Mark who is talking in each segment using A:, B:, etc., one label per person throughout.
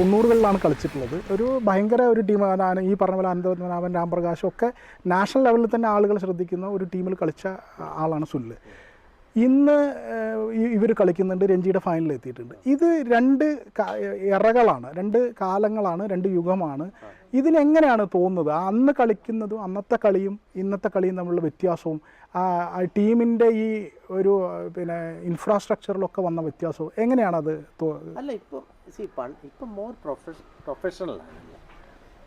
A: തൊണ്ണൂറുകളിലാണ് കളിച്ചിട്ടുള്ളത്. ഒരു ഭയങ്കര ഒരു ടീം അതാണ് ഈ പറഞ്ഞ പോലെ അനന്തപത്മനാഭൻ രാംപ്രകാശും ഒക്കെ നാഷണൽ ലെവലിൽ തന്നെ ആളുകൾ ശ്രദ്ധിക്കുന്ന ഒരു ടീമിൽ കളിച്ച ആളാണ് സുല്ല്. ഇന്ന് ഇവർ കളിക്കുന്നുണ്ട് രഞ്ജിയുടെ ഫൈനലിൽ എത്തിയിട്ടുണ്ട്. ഇത് രണ്ട് ഇറകളാണ് രണ്ട് കാലങ്ങളാണ് രണ്ട് യുഗമാണ്. ഇതിനെങ്ങനെയാണ് തോന്നുന്നത്? അന്ന് കളിക്കുന്നതും അന്നത്തെ കളിയും ഇന്നത്തെ കളിയും തമ്മിലുള്ള വ്യത്യാസവും ടീമിന്റെ ഈ ഒരു പിന്നെ ഇൻഫ്രാസ്ട്രക്ചറിലൊക്കെ വന്ന വ്യത്യാസവും എങ്ങനെയാണത്
B: അല്ല ഇപ്പം സി പണ്ട് ഇപ്പം മോർ പ്രൊഫഷ പ്രൊഫഷണൽ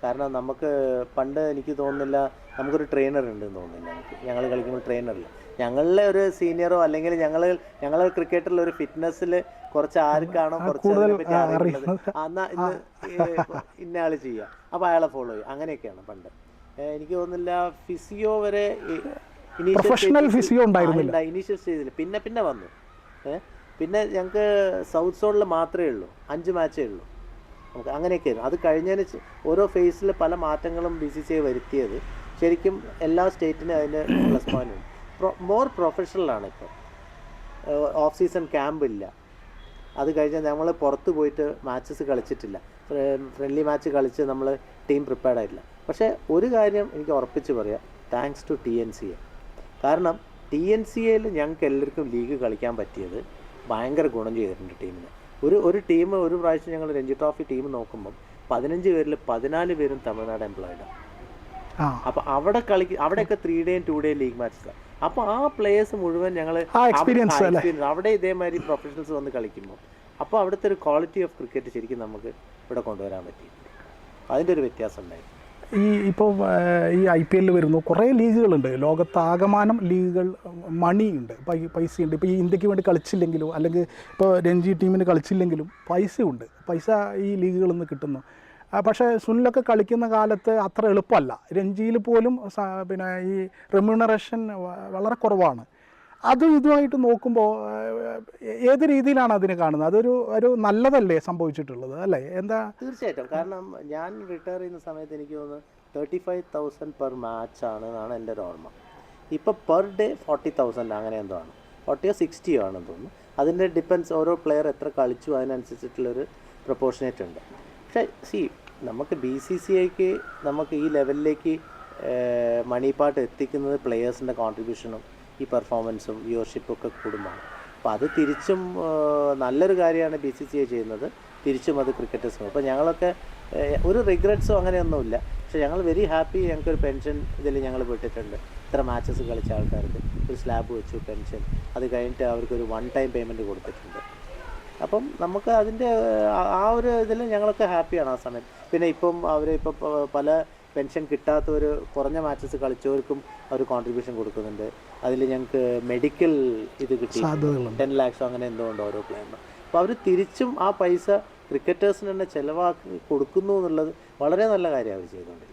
B: കാരണം നമുക്ക് പണ്ട് എനിക്ക് തോന്നുന്നില്ല നമുക്കൊരു ട്രെയിനർ ഉണ്ടെന്ന് തോന്നുന്നില്ല എനിക്ക്. ഞങ്ങൾ കളിക്കുമ്പോൾ ട്രെയിനറില്ല ഞങ്ങളിലെ ഒരു സീനിയറോ അല്ലെങ്കിൽ ഞങ്ങൾ ഞങ്ങൾ ക്രിക്കറ്റിൽ ഒരു ഫിറ്റ്നസ്സിൽ കുറച്ച് ആർക്കാണോ കുറച്ച് അറിയുന്നത്. ആ, എന്നാ ഇന്ന് ഇന്ന ആൾ ചെയ്യുക. അപ്പോൾ അയാളെ ഫോളോ ചെയ്യും അങ്ങനെയൊക്കെയാണ് പണ്ട്. എനിക്ക് തോന്നുന്നില്ല ഫിസിയോ വരെ. ഇനീഷ്യൽ സ്റ്റേജിൽ പിന്നെ പിന്നെ വന്നു. ഏ? പിന്നെ ഞങ്ങൾക്ക് സൗത്ത് സോണിൽ മാത്രമേ ഉള്ളൂ. അഞ്ച് മാച്ചേ ഉള്ളൂ. നമുക്ക് അങ്ങനെയൊക്കെയായിരുന്നു അത് കഴിഞ്ഞതിന് ഓരോ ഫേസിൽ പല മാറ്റങ്ങളും ബി സി സി ഐ വരുത്തിയത്. ശരിക്കും എല്ലാ സ്റ്റേറ്റിനും അതിന് പ്ലസ് പോയിന്റ് ഉണ്ട്. മോർ പ്രൊഫഷണലാണ് ഇപ്പോൾ ഓഫ് സീസൺ ക്യാമ്പ് ഇല്ല. അത് കഴിഞ്ഞാൽ നമ്മൾ പുറത്ത് പോയിട്ട് മാച്ചസ് കളിച്ചിട്ടില്ല. ഫ്രണ്ട്ലി മാച്ച് കളിച്ച് നമ്മൾ ടീം പ്രിപ്പയർഡ് ആയിട്ടില്ല. പക്ഷേ ഒരു കാര്യം എനിക്ക് ഉറപ്പിച്ച് പറയാം. Thanks to T N C A കാരണം ടി എൻ സി എയിൽ ഞങ്ങൾക്ക് എല്ലാവർക്കും ലീഗ് കളിക്കാൻ പറ്റിയത് ഭയങ്കര ഗുണം ചെയ്തിട്ടുണ്ട് ടീമിന്. ഒരു ഒരു ടീം ഒരു പ്രാവശ്യം ഞങ്ങൾ രഞ്ജി ട്രോഫി ടീം നോക്കുമ്പം പതിനഞ്ച് പേരിൽ പതിനാല് പേരും തമിഴ്നാട് എംപ്ലോയിഡാണ് അപ്പോൾ അവിടെ കളിക്ക് അവിടെയൊക്കെ ത്രീ ഡേയും ടു ഡേയും ലീഗ് മാച്ചസ് അപ്പോൾ ആ പ്ലേയേഴ്സ് മുഴുവൻ ഞങ്ങൾ
A: എക്സ്പീരിയൻസ്?
B: അവിടെ ഇതേമാതിരി പ്രൊഫഷണൽസ് വന്ന് കളിക്കുമ്പോൾ അപ്പോൾ അവിടുത്തെ ഒരു ക്വാളിറ്റി ഓഫ് ക്രിക്കറ്റ് ശരിക്കും നമുക്ക് ഇവിടെ കൊണ്ടുവരാൻ പറ്റി. അതിന്റെ ഒരു വ്യത്യാസം ഉണ്ടായി.
A: ഈ ഇപ്പോൾ ഈ ഐ പി എല്ലിൽ വരുന്നു. കുറേ ലീഗുകളുണ്ട്. ലോകത്താകമാനം ലീഗുകൾ മണിയുണ്ട്. പൈസയുണ്ട്. ഇപ്പോൾ ഈ ഇന്ത്യയ്ക്ക് വേണ്ടി കളിച്ചില്ലെങ്കിലും അല്ലെങ്കിൽ ഇപ്പോൾ രഞ്ജി ടീമിന് കളിച്ചില്ലെങ്കിലും പൈസയുണ്ട്. പൈസ ഈ ലീഗുകളിൽ നിന്ന് കിട്ടുന്നു പക്ഷേ സുനിലൊക്കെ കളിക്കുന്ന കാലത്ത് അത്ര എളുപ്പമല്ല. രഞ്ജിയിൽ പോലും പിന്നെ ഈ റെമ്യൂണറേഷൻ വളരെ കുറവാണ്. അതും ഇതുമായിട്ട് നോക്കുമ്പോൾ ഏത് രീതിയിലാണ് അതിനെ കാണുന്നത്? അതൊരു ഒരു നല്ലതല്ലേ സംഭവിച്ചിട്ടുള്ളത് അല്ലേ? എന്താ?
B: തീർച്ചയായിട്ടും. കാരണം ഞാൻ റിട്ടയർ ചെയ്യുന്ന സമയത്ത് എനിക്ക് തോന്നുന്നു തേർട്ടി ഫൈവ് തൗസൻഡ് പെർ ആണ് എന്നാണ് എന്റെ ഒരു ഓർമ്മ. ഇപ്പോൾ പെർ ഡേ ഫോർട്ടി തൗസൻഡ് അങ്ങനെ എന്തോ ആണ്. ഫോർട്ടിയോ സിക്സ്റ്റിയോ ആണെന്ന് തോന്നുന്നു. അതിന്റെ ഡിപ്പെൻസ് ഓരോ പ്ലെയർ എത്ര കളിച്ചു അതിനനുസരിച്ചിട്ടുള്ളൊരു പ്രൊപ്പോർഷനേറ്റ് ഉണ്ട്. പക്ഷേ സി നമുക്ക് ബി സി സി ഐക്ക് നമുക്ക് ഈ ലെവലിലേക്ക് മണിപ്പാട്ട് എത്തിക്കുന്നത് പ്ലെയേഴ്സിന്റെ കോൺട്രിബ്യൂഷനും ഈ പെർഫോമൻസും വ്യൂവർഷിപ്പും ഒക്കെ കൂടുമ്പോൾ അപ്പോൾ അത് തിരിച്ചും നല്ലൊരു കാര്യമാണ് ബി സി സി ഐ ചെയ്യുന്നത്. തിരിച്ചും അത് ക്രിക്കറ്റേഴ്സും അപ്പോൾ ഞങ്ങളൊക്കെ ഒരു റിഗ്രറ്റ്സോ അങ്ങനെയൊന്നുമില്ല. പക്ഷേ ഞങ്ങൾ വെരി ഹാപ്പി ഞങ്ങൾക്കൊരു പെൻഷൻ ഇതിൽ ഞങ്ങൾ വിട്ടിട്ടുണ്ട്. ഇത്ര മാച്ചസ് കളിച്ച ആൾക്കാർക്ക് ഒരു സ്ലാബ് വെച്ചു പെൻഷൻ അത് കഴിഞ്ഞിട്ട് അവർക്കൊരു വൺ ടൈം പേയ്മെന്റ് കൊടുത്തിട്ടുണ്ട്. അപ്പം നമുക്ക് അതിന്റെ ആ- ഒരു ഇതിൽ ഞങ്ങളൊക്കെ ഹാപ്പിയാണ് ആ സമയത്ത്. പിന്നെ ഇപ്പം അവർ ഇപ്പം പല പെൻഷൻ കിട്ടാത്തവർ കുറഞ്ഞ മാച്ചസ് കളിച്ചവർക്കും അവർ കോൺട്രിബ്യൂഷൻ കൊടുക്കുന്നുണ്ട്. അതിൽ ഞങ്ങൾക്ക് മെഡിക്കൽ ഇത് കിട്ടി ടെൻ ലാക്സോ അങ്ങനെ എന്തോ ഉണ്ട് ഓരോ പ്ലാനും അപ്പോൾ അവർ തിരിച്ചും ആ പൈസ ക്രിക്കറ്റേഴ്സിന് തന്നെ ചിലവാക്കി കൊടുക്കുന്നു എന്നുള്ളത് വളരെ നല്ല കാര്യം അവർ ചെയ്തുകൊണ്ടിരിക്കുന്നത്.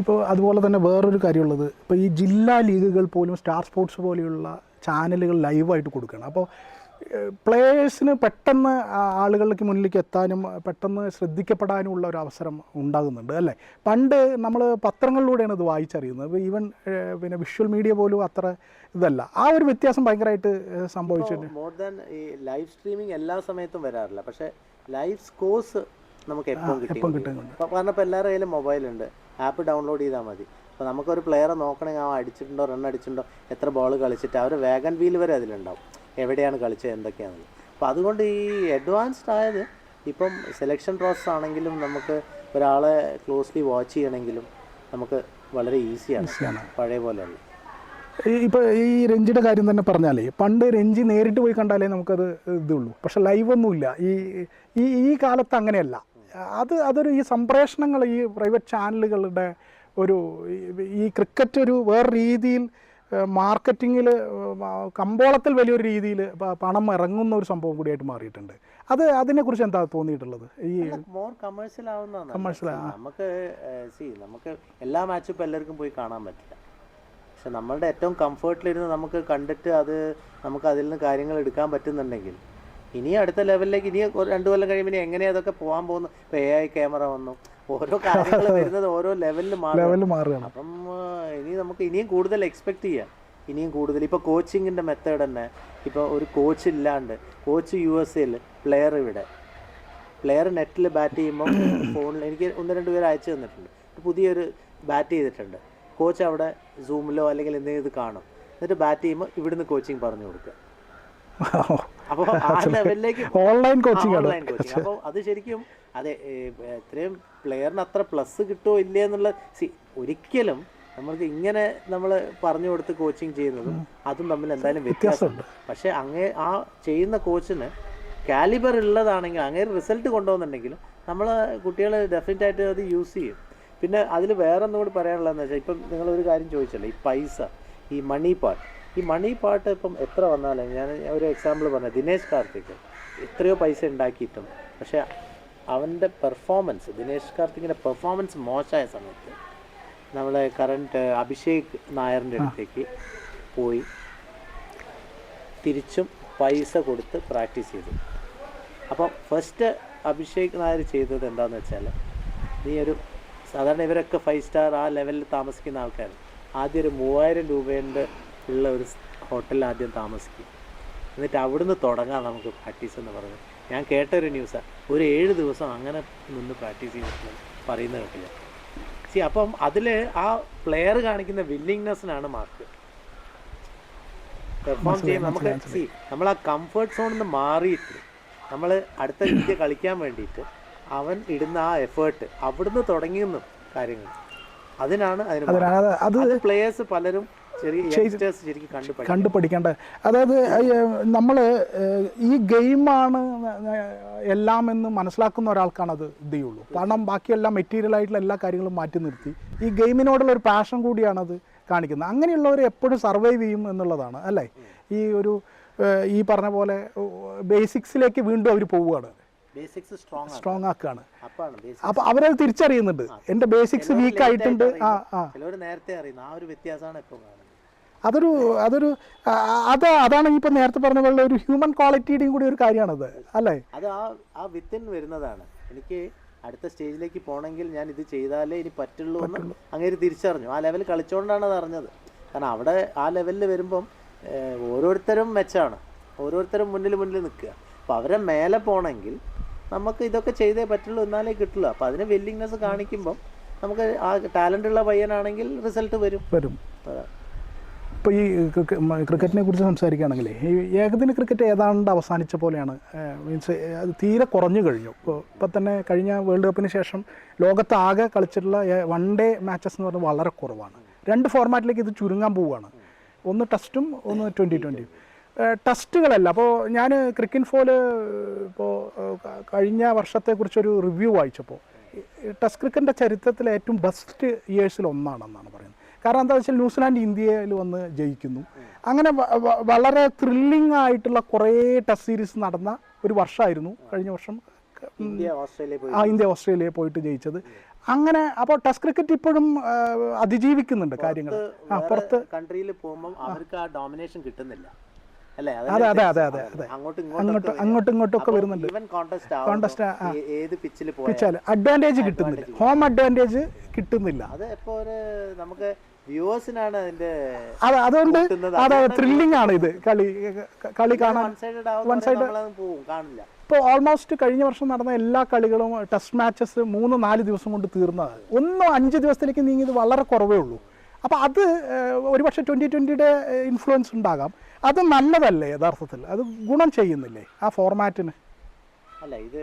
A: ഇപ്പോൾ അതുപോലെ തന്നെ വേറൊരു കാര്യമുള്ളത് ഇപ്പോൾ ഈ ജില്ലാ ലീഗുകൾ പോലും സ്റ്റാർ സ്പോർട്സ് പോലെയുള്ള ചാനലുകൾ ലൈവായിട്ട് കൊടുക്കണം അപ്പോൾ പ്ലേയേഴ്സിന് പെട്ടെന്ന് ആളുകളിലേക്ക് മുന്നിലേക്ക് എത്താനും പെട്ടെന്ന് ശ്രദ്ധിക്കപ്പെടാനുമുള്ള ഒരു അവസരം ഉണ്ടാകുന്നുണ്ട് അല്ലേ? പണ്ട് നമ്മൾ പത്രങ്ങളിലൂടെയാണ് ഇത് വായിച്ചറിയുന്നത്. ഈവൻ പിന്നെ വിഷ്വൽ മീഡിയ പോലും അത്ര ഇതല്ല. ആ ഒരു വ്യത്യാസം ഭയങ്കരമായിട്ട് സംഭവിച്ചിട്ടുണ്ട്.
B: മോർ ദാൻ ഈ ലൈവ് സ്ട്രീമിംഗ് എല്ലാ സമയത്തും വരാറില്ല. പക്ഷേ ലൈവ് സ്കോഴ്സ് നമുക്ക് എപ്പോൾ കിട്ടും ഇപ്പോൾ എല്ലാവരുടെ കയ്യിലും മൊബൈലുണ്ട് ആപ്പ് ഡൗൺലോഡ് ചെയ്താൽ മതി. അപ്പോൾ നമുക്കൊരു പ്ലെയറെ നോക്കണമെങ്കിൽ ആ അടിച്ചിട്ടുണ്ടോ റൺ അടിച്ചിട്ടുണ്ടോ എത്ര ബോൾ കളിച്ചിട്ട് അവർ വേഗൻ വീൽ വരെ അതിലുണ്ടാവും. എവിടെയാണ് കളിച്ചത് എന്തൊക്കെയാണെന്ന്. അപ്പോൾ അതുകൊണ്ട് ഈ അഡ്വാൻസ്ഡ് ആയത് ഇപ്പം സെലക്ഷൻ പ്രോസസ് ആണെങ്കിലും നമുക്ക് ഒരാളെ ക്ലോസ്ലി വാച്ച് ചെയ്യണമെങ്കിലും നമുക്ക് വളരെ ഈസിയാണ് പഴയ പോലെയല്ല
A: ഈ ഇപ്പോൾ ഈ രഞ്ജിയുടെ കാര്യം തന്നെ പറഞ്ഞാലേ പണ്ട് രഞ്ജി നേരിട്ട് പോയി കണ്ടാലേ നമുക്കത് ഇതുള്ളൂ. പക്ഷെ ലൈവൊന്നുമില്ല ഈ ഈ ഈ കാലത്ത് അങ്ങനെയല്ല. അത് അതൊരു ഈ സംപ്രേഷണങ്ങൾ ഈ പ്രൈവറ്റ് ചാനലുകളുടെ ഒരു ഈ- ക്രിക്കറ്റ് ഒരു വേറെ രീതിയിൽ മാർക്കറ്റിങ്ങിൽ കമ്പോളത്തിൽ വലിയൊരു രീതിയിൽ പണം ഇറങ്ങുന്ന ഒരു സംഭവം കൂടിയായിട്ട് മാറിയിട്ടുണ്ട്. അത് അതിനെക്കുറിച്ച് എന്താ തോന്നിയിട്ടുള്ളത്? ഈ
B: മോർ കമേഴ്ഷ്യൽ
A: ആവുന്ന
B: കമേഴ്ഷ്യൽ നമുക്ക് സി നമുക്ക് എല്ലാ മാച്ചും എല്ലാവർക്കും പോയി കാണാൻ പറ്റില്ല. പക്ഷെ നമ്മളുടെ ഏറ്റവും കംഫർട്ടിലിരുന്ന് നമുക്ക് കണ്ടിട്ട് അത് നമുക്ക് അതിൽ നിന്ന് കാര്യങ്ങൾ എടുക്കാൻ പറ്റുന്നുണ്ടെങ്കിൽ ഇനി അടുത്ത ലെവലിലേക്ക് ഇനി രണ്ടു കൊല്ലം കഴിയുമ്പോൾ ഇനി എങ്ങനെ അതൊക്കെ പോകാൻ പോകുന്നു ഇപ്പോൾ എ ഐ ക്യാമറ വന്നു. ഓരോ കാര്യങ്ങൾ വരുന്നത് ഓരോ ലെവലിൽ മാറും
A: ലെവലിൽ മാറുകയാണ്.
B: അപ്പം ഇനി നമുക്ക് ഇനിയും കൂടുതൽ എക്സ്പെക്ട് ചെയ്യാം. ഇനിയും കൂടുതൽ. ഇപ്പോൾ കോച്ചിങ്ങിന്റെ മെത്തേഡ് തന്നെ. ഇപ്പോൾ ഒരു കോച്ച് ഇല്ലാണ്ട് കോച്ച് യു എസ് എയിൽ പ്ലെയർ ഇവിടെ. പ്ലെയർ നെറ്റിൽ ബാറ്റ് ചെയ്യുമ്പോൾ ഫോണിൽ എനിക്ക് ഒന്ന് രണ്ട് പേര് അയച്ചു തന്നിട്ടുണ്ട്. പുതിയൊരു ബാറ്റ് ചെയ്തിട്ടുണ്ട്. കോച്ച് അവിടെ സൂമിലോ അല്ലെങ്കിൽ എന്തെങ്കിലും ഇത് കാണും. എന്നിട്ട് ബാറ്റ് ചെയ്യുമ്പോൾ ഇവിടുന്ന് കോച്ചിങ് പറഞ്ഞു കൊടുക്കുക. അപ്പോൾ ആ ലെവലിലേക്ക്
A: ഓൺലൈൻ കോച്ചിങ്
B: ഓൺലൈൻ കോച്ചിങ് അപ്പോൾ അത് ശരിക്കും അതെ ഇത്രയും പ്ലെയറിന് അത്ര പ്ലസ് കിട്ടുമോ ഇല്ലേ എന്നുള്ള സി ഒരിക്കലും നമ്മൾക്ക് ഇങ്ങനെ നമ്മൾ പറഞ്ഞു കൊടുത്ത് കോച്ചിങ് ചെയ്യുന്നതും അതും തമ്മിൽ എന്തായാലും വ്യത്യാസമുണ്ട്. പക്ഷേ അങ്ങേ ആ ചെയ്യുന്ന കോച്ചിന് കാലിബർ ഉള്ളതാണെങ്കിൽ അങ്ങനെ റിസൾട്ട് കൊണ്ടുപോകുന്നുണ്ടെങ്കിലും നമ്മൾ കുട്ടികൾ ഡെഫിനറ്റ് ആയിട്ട് അത് യൂസ് ചെയ്യും. പിന്നെ അതിൽ വേറെ ഒന്നും കൂടി പറയാനുള്ളതെന്ന് വെച്ചാൽ ഇപ്പം നിങ്ങളൊരു കാര്യം ചോദിച്ചല്ലോ ഈ പൈസ ഈ മണി പാട്ട് ഈ മണി പാട്ട് ഇപ്പം എത്ര വന്നാലും ഞാൻ ഒരു എക്സാമ്പിൾ പറഞ്ഞു ദിനേശ് കാർത്തിക് എത്രയോ പൈസ ഉണ്ടാക്കിയിട്ടും പക്ഷേ അവന്റെ പെർഫോമൻസ് ദിനേശ് കാർത്തിക്കിന്റെ പെർഫോമൻസ് മോശമായ സമയത്ത് നമ്മളെ കറണ്ട് അഭിഷേക് നായറിന്റെ അടുത്തേക്ക് പോയി തിരിച്ചും പൈസ കൊടുത്ത് പ്രാക്ടീസ് ചെയ്തു. അപ്പം ഫസ്റ്റ് അഭിഷേക് നായർ ചെയ്തത് എന്താണെന്ന് വെച്ചാൽ നീ ഒരു സാധാരണ ഇവരൊക്കെ ഫൈവ് സ്റ്റാർ ആ ലെവലിൽ താമസിക്കുന്ന ആൾക്കാർ ആദ്യം ഒരു മൂവായിരം രൂപേന്റെ ഉള്ള ഒരു ഹോട്ടലിൽ ആദ്യം താമസിക്കും. എന്നിട്ട് അവിടുന്ന് തുടങ്ങാം നമുക്ക് പ്രാക്ടീസ് എന്ന് പറഞ്ഞത് ഞാൻ കേട്ട ഒരു ന്യൂസാണ് ഒരു ഏഴ് ദിവസം അങ്ങനെ നിന്ന് പ്രാക്ടീസ് ചെയ്തിട്ടുണ്ട് പറയുന്ന കേട്ടില്ല. സി അപ്പം അതിൽ ആ പ്ലെയർ കാണിക്കുന്ന വില്ലിങ്നെസ്സിനാണ് മാർക്ക് പെർഫോം ചെയ്യാൻ നമുക്ക് സി നമ്മൾ ആ കംഫർട്ട് സോണിൽ നിന്ന് മാറിയിട്ട് നമ്മൾ അടുത്ത രീതിയിൽ കളിക്കാൻ വേണ്ടിയിട്ട് അവൻ ഇടുന്ന ആ എഫേർട്ട് അവിടുന്ന് തുടങ്ങിയെന്നും കാര്യങ്ങൾ. അതിനാണ് അതിന്
A: അത്
B: പ്ലേയേഴ്സ് പലരും കണ്ടു പഠിക്കും
A: പഠിക്കേണ്ട അതായത് നമ്മൾ ഈ ഗെയിമാണ് എല്ലാം എന്ന് മനസ്സിലാക്കുന്ന ഒരാൾക്കാണ് അത് ഇതേയുള്ളൂ. കാരണം ബാക്കിയെല്ലാം മെറ്റീരിയൽ ആയിട്ടുള്ള എല്ലാ കാര്യങ്ങളും മാറ്റി നിർത്തി. ഈ ഗെയിമിനോടുള്ള ഒരു പാഷൻ കൂടിയാണത് കാണിക്കുന്നത്. അങ്ങനെയുള്ളവർ എപ്പോഴും സർവൈവ് ചെയ്യും എന്നുള്ളതാണ് അല്ലേ? ഈ ഒരു ഈ പറഞ്ഞ പോലെ ബേസിക്സിലേക്ക് വീണ്ടും അവർ പോവുകയാണ്.
B: സ്ട്രോങ്
A: ആക്കുകയാണ് അപ്പൊ അവരത് തിരിച്ചറിയുന്നുണ്ട്. എന്റെ ബേസിക്സ് വീക്ക് ആയിട്ടുണ്ട്. ആ
B: നേരത്തെ അറിയുന്നു. ആ ഒരു വ്യത്യാസമാണ്
A: അതൊരു അതൊരു അത് അതാണ് ഇപ്പൊ നേരത്തെ പറഞ്ഞ പോലെ ഒരു ഹ്യൂമൻ ക്വാളിറ്റിയുടെയും കൂടി ഒരു കാര്യമാണത്. അല്ലേ?
B: അത് ആ ആ വിത്തിൻ വരുന്നതാണ്. എനിക്ക് അടുത്ത സ്റ്റേജിലേക്ക് പോകണമെങ്കിൽ ഞാൻ ഇത് ചെയ്താലേ ഇനി പറ്റുള്ളൂ എന്ന് അങ്ങനെ തിരിച്ചറിഞ്ഞു. ആ ലെവൽ കളിച്ചുകൊണ്ടാണ് അത് അറിഞ്ഞത്. കാരണം അവിടെ ആ ലെവലിൽ വരുമ്പം ഓരോരുത്തരും മെച്ചാണ് ഓരോരുത്തരും മുന്നിൽ മുന്നിൽ നിൽക്കുക. അപ്പോൾ അവരെ മേലെ പോകണമെങ്കിൽ നമുക്ക് ഇതൊക്കെ ചെയ്തേ പറ്റുള്ളൂ എന്നാലേ കിട്ടുള്ളൂ. അപ്പോൾ അതിന് വില്ലിങ്നെസ് കാണിക്കുമ്പം നമുക്ക് ആ ടാലന്റ് ഉള്ള പയ്യനാണെങ്കിൽ റിസൾട്ട് വരും.
A: വരും. ഇപ്പോൾ ഈ ക്രിക്കറ്റിനെ കുറിച്ച് സംസാരിക്കുകയാണെങ്കിൽ ഈ ഏകദിന ക്രിക്കറ്റ് ഏതാണ്ട് അവസാനിച്ച പോലെയാണ്. മീൻസ് അത് തീരെ കുറഞ്ഞു കഴിഞ്ഞു. ഇപ്പോൾ ഇപ്പം തന്നെ കഴിഞ്ഞ വേൾഡ് കപ്പിന് ശേഷം ലോകത്താകെ കളിച്ചിട്ടുള്ള വൺ ഡേ മാച്ചസ് എന്ന് പറഞ്ഞാൽ വളരെ കുറവാണ്. രണ്ട് ഫോർമാറ്റിലേക്ക് ഇത് ചുരുങ്ങാൻ പോവുകയാണ്. ഒന്ന് ടെസ്റ്റും ഒന്ന് ട്വന്റി ട്വന്റിയും ടെസ്റ്റുകളല്ല. അപ്പോൾ ഞാൻ ക്രിക്കറ്റ് ഫോൽ ഇപ്പോൾ കഴിഞ്ഞ വർഷത്തെക്കുറിച്ചൊരു റിവ്യൂ വായിച്ചപ്പോൾ ടെസ്റ്റ് ക്രിക്കറ്റിന്റെ ചരിത്രത്തിലെ ഏറ്റവും ബെസ്റ്റ് ഇയേഴ്സിൽ ഒന്നാണെന്നാണ് പറയുന്നത്. കാരണം എന്താ വെച്ചാൽ ന്യൂസിലാൻഡ് ഇന്ത്യയിൽ വന്ന് ജയിക്കുന്നു. അങ്ങനെ വളരെ ത്രില്ലിംഗ് ആയിട്ടുള്ള കുറേ ടെസ്റ്റ് സീരീസ് നടന്ന ഒരു വർഷമായിരുന്നു കഴിഞ്ഞ വർഷം ആ ഇന്ത്യ ഓസ്ട്രേലിയ പോയിട്ട് ജയിച്ചത്. അങ്ങനെ അപ്പോൾ ടെസ്റ്റ് ക്രിക്കറ്റ് ഇപ്പോഴും അതിജീവിക്കുന്നുണ്ട് കാര്യങ്ങൾ ആ പുറത്ത്
B: കൺട്രിയിൽ പോകുമ്പോൾ അവർക്ക് ആ ഡോമിനേഷൻ കിട്ടുന്നില്ല.
A: അതെ അതെ അതെ അതെ അതെ.
B: അങ്ങോട്ടും
A: അങ്ങോട്ട് ഇങ്ങോട്ടും ഒക്കെ വരുന്നുണ്ട്.
B: കോൺടസ്റ്റ് ഏത് പിച്ചിൽ
A: പിച്ചാൽ അഡ്വാന്റേജ് കിട്ടുന്നില്ല. ഹോം അഡ്വാന്റേജ് കിട്ടുന്നില്ല.
B: നമുക്ക് വ്യൂവേഴ്സിനാണ് അതിന്റെ
A: അതെ അതുകൊണ്ട് അതെ ത്രില്ലിംഗ് ആണ് ഇത്. കളി കളി കാണാൻ
B: വൺ സൈഡ് കാണില്ല.
A: ഇപ്പോൾ ഓൾമോസ്റ്റ് കഴിഞ്ഞ വർഷം നടന്ന എല്ലാ കളികളും ടെസ്റ്റ് മാച്ചസ് മൂന്ന് നാല് ദിവസം കൊണ്ട് തീർന്നതാണ്. ഒന്ന് അഞ്ച് ദിവസത്തിലേക്ക് നീങ്ങിയത് വളരെ കുറവേ ഉള്ളൂ. അപ്പോൾ അത് ഒരുപക്ഷെ ട്വന്റി ട്വന്റിയുടെ ഇൻഫ്ലുവൻസ് ഉണ്ടാകാം. അത് നല്ലതല്ലേ യഥാർത്ഥത്തിൽ? അത് ഗുണം ചെയ്യുന്നില്ലേ ആ ഫോർമാറ്റിന്?
B: അല്ല ഇത്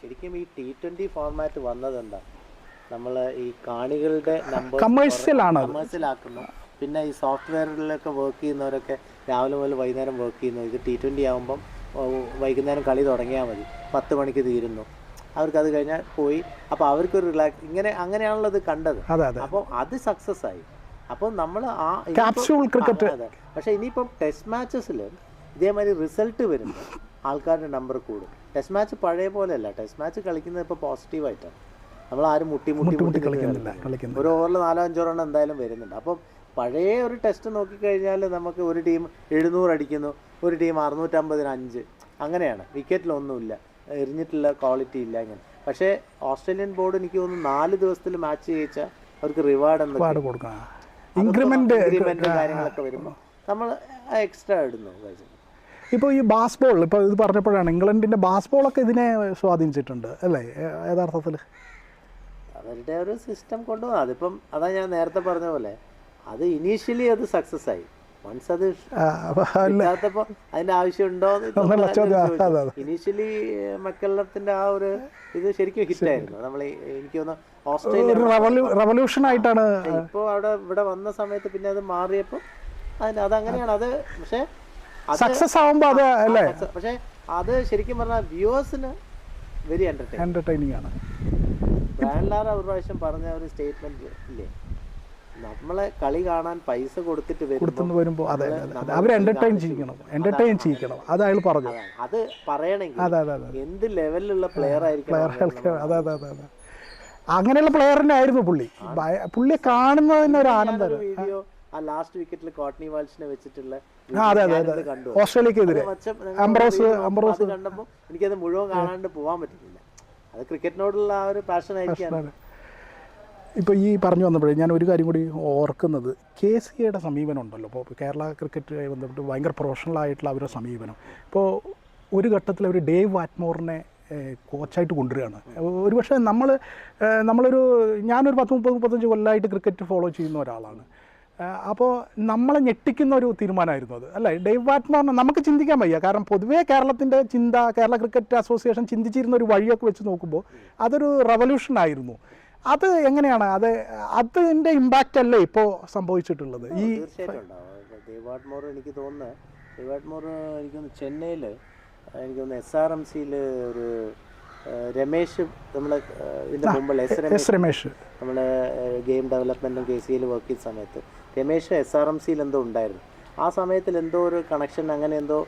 B: ശരിക്കും ഈ ടി ട്വന്റി ഫോർമാറ്റ് വന്നത് എന്താ നമ്മൾ ഈ കാണികളുടെ നമ്പർ
A: ആണ് അത്.
B: പിന്നെ ഈ സോഫ്റ്റ്വെയറിലൊക്കെ വർക്ക് ചെയ്യുന്നവരൊക്കെ രാവിലെ മുതൽ വൈകുന്നേരം വർക്ക് ചെയ്യുന്നു. ഇത് ടി ട്വന്റി ആകുമ്പം വൈകുന്നേരം കളി തുടങ്ങിയാൽ മതി. പത്ത് മണിക്ക് തീരുന്നു. അവർക്ക് അത് കഴിഞ്ഞാൽ പോയി. അപ്പോൾ അവർക്കൊരു റിലാക്സ് ഇങ്ങനെ അങ്ങനെയാണല്ലോ കണ്ടത്.
A: അതെ അതെ.
B: അപ്പോൾ അത് സക്സസ് ആയി. അപ്പോൾ നമ്മൾ ആ ഇനിയിപ്പം- ക്രിക്കറ്റ്. പക്ഷേ ഇനിയിപ്പം ടെസ്റ്റ് മാച്ചസിൽ ഇതേമാതിരി റിസൾട്ട് വരുമ്പോൾ ആൾക്കാരുടെ നമ്പർ കൂടും. ടെസ്റ്റ് മാച്ച് പഴയ പോലെയല്ല. ടെസ്റ്റ് മാച്ച് കളിക്കുന്നത് ഇപ്പോൾ പോസിറ്റീവായിട്ടാണ് നമ്മൾ ആരും മുട്ടി മുട്ടി മുട്ടി
A: കളിക്കുന്നില്ല
B: ഒരു ഓവറിൽ നാലോ അഞ്ചോ റൺ എന്തായാലും വരുന്നുണ്ട്. അപ്പം പഴയ ഒരു ടെസ്റ്റ് നോക്കിക്കഴിഞ്ഞാൽ നമുക്ക് ഒരു ടീം എഴുന്നൂറ് അടിക്കുന്നു ഒരു ടീം അറുന്നൂറ്റമ്പതിന് അഞ്ച്. അങ്ങനെയാണ്. വിക്കറ്റിലൊന്നുമില്ല എറിഞ്ഞിട്ടുള്ള ക്വാളിറ്റി ഇല്ല ഇങ്ങനെ. പക്ഷേ ഓസ്ട്രേലിയൻ ബോർഡ് എനിക്ക് തോന്നുന്നു നാല് ദിവസത്തിൽ മാച്ച് ജയിച്ചാൽ അവർക്ക് റിവാർഡ് എന്ന്
A: കൊടുക്കണം. ഇൻക്രിമെന്റ്
B: ഇൻക്രിമെന്റ് കാര്യങ്ങളൊക്കെ വരുമ്പോൾ നമ്മൾ എക്സ്ട്രാ ഇടുന്നു
A: ഇപ്പോൾ ഈ ബാസ്ബോൾ ഇപ്പോൾ ഇത് പറഞ്ഞപ്പോഴാണ് ഇംഗ്ലണ്ടിന്റെ ബാസ്ബോളൊക്കെ ഇതിനെ സ്വാധീനിച്ചിട്ടുണ്ട് അല്ലേ? യഥാർത്ഥത്തിൽ?
B: അവരുടെ ഒരു സിസ്റ്റം കൊണ്ടുപോകും അതിപ്പം അതാ ഞാൻ നേരത്തെ പറഞ്ഞ പോലെ അത് ഇനീഷ്യലി അത് സക്സസ് ആയി. വൺസ് അത് ഇല്ലാത്തപ്പോൾ അതിന്റെ ആവശ്യമുണ്ടോ. ഇനീഷ്യലി മക്കളത്തിന്റെ ആ ഒരു ഇത് ശരിക്കും ഹിറ്റായിരുന്നു നമ്മൾ എനിക്ക് തോന്നുന്നു ഓസ്ട്രേലിയ
A: ഒരു റവല്യൂ റവല്യൂഷനായിട്ടാണ്
B: ഇപ്പോൾ അവിടെ ഇവിടെ വന്ന സമയത്ത് പിന്നെ അത് മാറിയപ്പോൾ അത് അങ്ങനെയാണ് അത് പക്ഷേ
A: സക്സസ് ആവുമ്പോൾ അത് അല്ലേ?
B: പക്ഷേ അത് ശരിക്കും പറഞ്ഞാൽ വ്യൂവേഴ്സിന് വെരി
A: എന്റർടൈനിങ് ആണ്.
B: ബ്രാൻഡ്ലാർ ഒരു പ്രാവശ്യം പറഞ്ഞ ഒരു സ്റ്റേറ്റ്മെന്റ് ഇല്ലേ? നമ്മളെ കളി കാണാൻ പൈസ കൊടുത്തിട്ട് വരുമ്പോ
A: കൊടുത്തുനിന്ന് വരുമ്പോൾ അതെ അവർ എന്റർടൈൻ ചെയ്യിക്കണം. എന്റർടൈൻ ചെയ്യിക്കണം. അത് അയാൾ പറഞ്ഞു.
B: അത് പറയണെങ്കിൽ
A: അതെ അതെ അതെ
B: എന്ത് ലെവലിലുള്ള പ്ലെയർ ആയിരിക്കും
A: അതെ അതെ അതെ അതെ. അങ്ങനെയുള്ള പ്ലെയറിനെ ആയിരുന്നു പുള്ളി. പുള്ളി പുള്ളിയെ കാണുന്നതിന് ഒരു ആനന്ദം
B: ആ ലാസ്റ്റ് വിക്കറ്റിൽ കോട്ട്നി വാൽസിനെ വെച്ചിട്ടുള്ള
A: അതെ അതെ അതെ. ഓസ്ട്രേലിയക്കെതിരെ.
B: അത്
A: അംബ്രോസ് അംബ്രോസ്
B: അത് കണ്ടപ്പോൾ എനിക്കത് മുഴുവൻ കാണാണ്ട് പോകാൻ പറ്റുന്നില്ല അത് ക്രിക്കറ്റിനോടുള്ള ആ ഒരു പാഷൻ ആയിരിക്കും
A: ഇപ്പോൾ ഈ പറഞ്ഞു വന്നപ്പോഴേ ഞാൻ ഒരു കാര്യം കൂടി ഓർക്കുന്നത്. കെ സി എയുടെ സമീപനം ഉണ്ടല്ലോ ഇപ്പോൾ കേരള ക്രിക്കറ്റുമായി ബന്ധപ്പെട്ട് ഭയങ്കര പ്രൊഫഷണൽ ആയിട്ടുള്ള അവരുടെ സമീപനം. ഇപ്പോൾ ഒരു ഘട്ടത്തിൽ അവർ ഡേവ് വാറ്റ്മോറിനെ കോച്ചായിട്ട് കൊണ്ടുവരികയാണ്. ഒരുപക്ഷെ നമ്മൾ നമ്മളൊരു ഞാനൊരു പത്ത് മുപ്പത് മുപ്പത്തഞ്ച് കൊല്ലമായിട്ട് ക്രിക്കറ്റ് ഫോളോ ചെയ്യുന്ന ഒരാളാണ്. അപ്പോൾ നമ്മളെ ഞെട്ടിക്കുന്ന ഒരു തീരുമാനമായിരുന്നു അത്. അല്ലേ? ഡേവ് വാറ്റ്മോറിനെ നമുക്ക് ചിന്തിക്കാൻ വയ്യ. കാരണം പൊതുവേ കേരളത്തിന്റെ ചിന്ത കേരള ക്രിക്കറ്റ് അസോസിയേഷൻ ചിന്തിച്ചിരുന്ന ഒരു വഴിയൊക്കെ വെച്ച് നോക്കുമ്പോൾ അതൊരു റവല്യൂഷൻ ആയിരുന്നു അത് എങ്ങനെയാണ്? അത് അതിന്റെ ഇമ്പാക്റ്റ് അല്ലേ ഇപ്പോൾ സംഭവിച്ചിട്ടുള്ളത്? ഈ
B: ഡേവ് എനിക്ക് തോന്നുന്നത് ദേവാഡ് മോർ എനിക്ക് ചെന്നൈയിൽ എനിക്ക് തോന്നുന്നു എസ് ആർ എം സിയിൽ ഒരു രമേഷ് രമേശ് നമ്മൾ ഇതിന്റെ മുമ്പ് എസ് രമേശ്.
A: രമേശ്
B: നമ്മൾ ഗെയിം ഡെവലപ്മെന്റും കെ സിയിൽ വർക്ക് ചെയ്ത സമയത്ത് രമേശ് എസ് ആർ എം സിയിൽ എന്തോ ഉണ്ടായിരുന്നു. ആ സമയത്തിൽ എന്തോ ഒരു കണക്ഷൻ അങ്ങനെ എന്തോ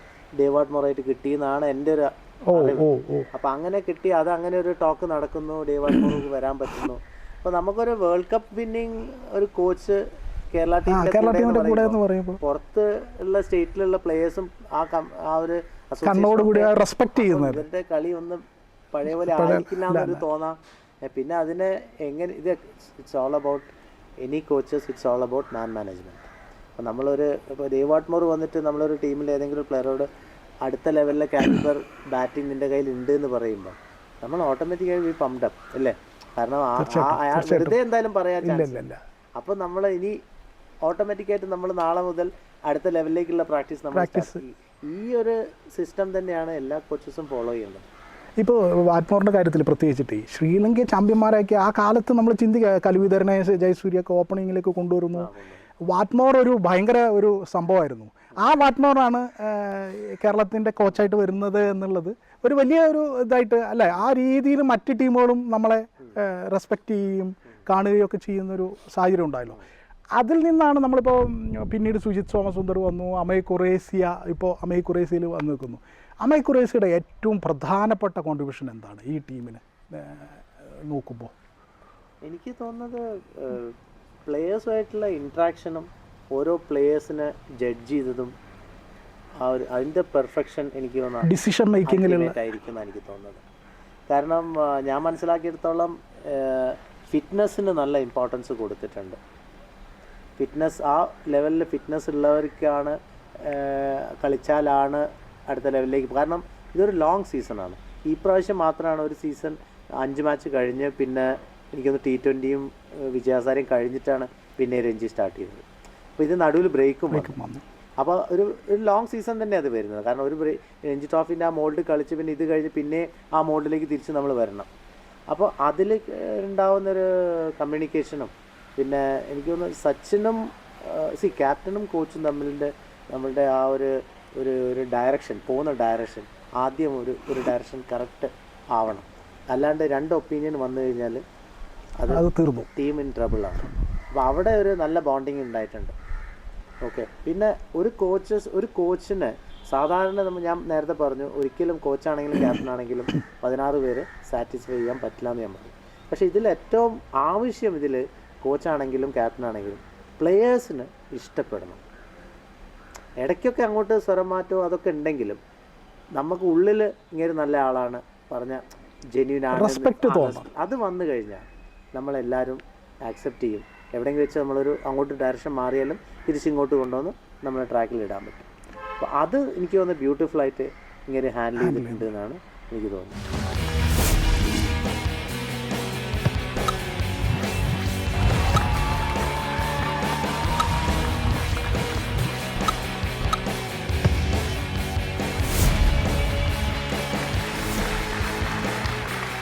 B: ഡേവാഡ് മൊറായിട്ട് കിട്ടിയെന്നാണ് എന്റെ ഒരു അപ്പം അങ്ങനെ കിട്ടി അത് അങ്ങനെ ഒരു ടോക്ക് നടക്കുന്നു ഡേവാട്ട് മൊറക്ക് വരാൻ പറ്റുന്നു. അപ്പോൾ നമുക്കൊരു വേൾഡ് കപ്പ് വിന്നിങ് ഒരു കോച്ച് കേരള ടീമിന്റെ കൂടെ പുറത്ത് ഉള്ള സ്റ്റേറ്റിലുള്ള പ്ലേയേഴ്സും ആ ആ ഒരു association
A: കണ്ണോട് കൂടി റെസ്പെക്ട് ചെയ്യുന്നത്.
B: ഇവരുടെ കളി ഒന്ന് പഴയ പോലെ ആയിരിക്കില്ല എന്നൊരു തോന്നാം. പിന്നെ അതിനെ എങ്ങനെ ഇത് it's all about any coaches it's all about man management അപ്പോൾ നമ്മളൊരു ഇപ്പോൾ ദേവാട്ട്മോർ വന്നിട്ട് നമ്മളൊരു ടീമിൽ ഏതെങ്കിലും പ്ലെയറോട് അടുത്ത ലെവലിലെ കാലിബർ ബാറ്റിംഗ് നിന്റെ കയ്യിൽ ഉണ്ട് എന്ന് പറയുമ്പോൾ നമ്മൾ ഓട്ടോമാറ്റിക്കായി വി പംഡ് അപ്പ് അല്ലേ? കാരണം അയാൾ വെറുതെ എന്തായാലും പറയാൻ
A: അപ്പൊ
B: ചാൻസ് അപ്പോൾ നമ്മൾ ഇനി ഓട്ടോമാറ്റിക്കായിട്ട് നമ്മൾ നാളെ മുതൽ അടുത്ത ലെവലിലേക്കുള്ള പ്രാക്ടീസ് നമ്മൾ. ഈ ഒരു സിസ്റ്റം തന്നെയാണ് എല്ലാ കോച്ചസും ഫോളോ ചെയ്യുന്നത്.
A: ഇപ്പോൾ വാറ്റ്മോറിന്റെ കാര്യത്തിൽ പ്രത്യേകിച്ചിട്ട് ശ്രീലങ്കയെ ശ്രീലങ്ക ചാമ്പ്യന്മാരൊക്കെ ആ കാലത്ത് നമ്മൾ ചിന്തിക്കുക കലുവിധരനെ ജയസൂര്യൊക്കെ ഓപ്പണിങ്ങിലേക്ക് കൊണ്ടുവരുന്നു. വാറ്റ്മോർ ഒരു ഭയങ്കര ഒരു സംഭവമായിരുന്നു. ആ വാറ്റ്മോറാണ് കേരളത്തിന്റെ കോച്ചായിട്ട് വരുന്നത് എന്നുള്ളത് ഒരു വലിയ ഒരു ഇതായിട്ട് അല്ലേ? ആ രീതിയിൽ മറ്റ് ടീമുകളും നമ്മളെ റെസ്പെക്റ്റ് ചെയ്യുകയും കാണുകയും ഒക്കെ ചെയ്യുന്നൊരു സാഹചര്യം ഉണ്ടായല്ലോ. അതിൽ നിന്നാണ് നമ്മളിപ്പോൾ പിന്നീട് സുജിത് സോമസുന്ദർ വന്നു അമൈ കുറേസിയ ഇപ്പോൾ അമൈ കുറേസിയയിൽ വന്ന് നിൽക്കുന്നു അമയ കുറേസിയുടെ ഏറ്റവും പ്രധാനപ്പെട്ട കോൺട്രിബ്യൂഷൻ എന്താണ് ഈ ടീമിന് നോക്കുമ്പോൾ
B: എനിക്ക് തോന്നുന്നത് പ്ലേയേഴ്സുമായിട്ടുള്ള ഇൻട്രാക്ഷനും ഓരോ പ്ലേയേഴ്സിനെ ജഡ്ജ് ചെയ്തതും ആ ഒരു അതിന്റെ പെർഫെക്ഷൻ എനിക്ക് തോന്നുന്നു
A: ഡിസിഷൻ
B: മേക്കിങ്ങിലായിരിക്കും എന്നാണ് എനിക്ക് തോന്നുന്നത്. കാരണം ഞാൻ മനസ്സിലാക്കിയെടുത്തോളം ഫിറ്റ്നസ്സിന് നല്ല ഇമ്പോർട്ടൻസ് കൊടുത്തിട്ടുണ്ട്. ഫിറ്റ്നസ് ആ ലെവലിൽ ഫിറ്റ്നസ് ഉള്ളവർക്കാണ് കളിച്ചാലാണ് അടുത്ത ലെവലിലേക്ക് കാരണം ഇതൊരു ലോങ് സീസണാണ് ഈ പ്രാവശ്യം മാത്രമാണ് ഒരു സീസൺ അഞ്ച് മാച്ച് കഴിഞ്ഞ് പിന്നെ എനിക്കൊന്ന് ടി ട്വന്റിയും വിജയാസാരയും കഴിഞ്ഞിട്ടാണ് പിന്നെ രഞ്ജി സ്റ്റാർട്ട് ചെയ്തത്. അപ്പോൾ ഇത് നടുവിൽ ബ്രേക്കും വന്നു. അപ്പോൾ ഒരു ഒരു ലോങ് സീസൺ തന്നെ അത് വരുന്നത്. കാരണം ഒരു രഞ്ജി ട്രോഫിന്റെ ആ മോൾഡ് കളിച്ച് പിന്നെ ഇത് കഴിഞ്ഞ് പിന്നെ ആ മോൾഡിലേക്ക് തിരിച്ച് നമ്മൾ വരണം. അപ്പോൾ അതിൽ ഉണ്ടാവുന്നൊരു കമ്മ്യൂണിക്കേഷനും പിന്നെ എനിക്ക് തോന്നുന്നു സച്ചിനും സി ക്യാപ്റ്റനും കോച്ചും തമ്മിലിന്റെ നമ്മളുടെ ആ ഒരു ഒരു ഒരു ഡയറക്ഷൻ പോകുന്ന ഡയറക്ഷൻ ആദ്യം ഒരു ഒരു ഡയറക്ഷൻ കറക്റ്റ് ആവണം. അല്ലാണ്ട് രണ്ട് ഒപ്പീനിയൻ വന്നു കഴിഞ്ഞാൽ അത്
A: തീർന്നു.
B: ടീം ഇൻ ട്രബിൾ ആണ്. അപ്പോൾ അവിടെ ഒരു നല്ല ബോണ്ടിങ് ഉണ്ടായിട്ടുണ്ട്. ഓക്കെ പിന്നെ ഒരു കോച്ചസ് ഒരു കോച്ചിന് സാധാരണ നമ്മൾ ഞാൻ നേരത്തെ പറഞ്ഞു ഒരിക്കലും കോച്ചാണെങ്കിലും ക്യാപ്റ്റൻ ആണെങ്കിലും പതിനാറ് പേര് സാറ്റിസ്ഫൈ ചെയ്യാൻ പറ്റില്ല എന്ന് ഞാൻ പറഞ്ഞു. പക്ഷേ ഇതിൽ ഏറ്റവും ആവശ്യം ഇതിൽ കോച്ചാണെങ്കിലും ക്യാപ്റ്റൻ ആണെങ്കിലും പ്ലെയേഴ്സിന് ഇഷ്ടപ്പെടണം. ഇടയ്ക്കൊക്കെ അങ്ങോട്ട് സ്വരം മാറ്റവും അതൊക്കെ ഉണ്ടെങ്കിലും നമുക്ക് ഉള്ളിൽ ഇങ്ങനെ നല്ല ആളാണ് പറഞ്ഞ ജെന്യൂൻ ആണ് അത് വന്നു കഴിഞ്ഞാൽ നമ്മളെല്ലാവരും ആക്സെപ്റ്റ് ചെയ്യും. എവിടെയെങ്കിലും വെച്ച് നമ്മളൊരു അങ്ങോട്ട് ഡയറക്ഷൻ മാറിയാലും തിരിച്ചിങ്ങോട്ട് കൊണ്ടുവന്ന് നമ്മളെ ട്രാക്കിൽ ഇടാൻ പറ്റും. അപ്പോൾ അത് എനിക്ക് തോന്നുന്നത് ബ്യൂട്ടിഫുൾ ആയിട്ട് ഇങ്ങനെ ഹാൻഡിൽ ചെയ്തിട്ടുണ്ട് എന്നാണ് എനിക്ക് തോന്നുന്നത്.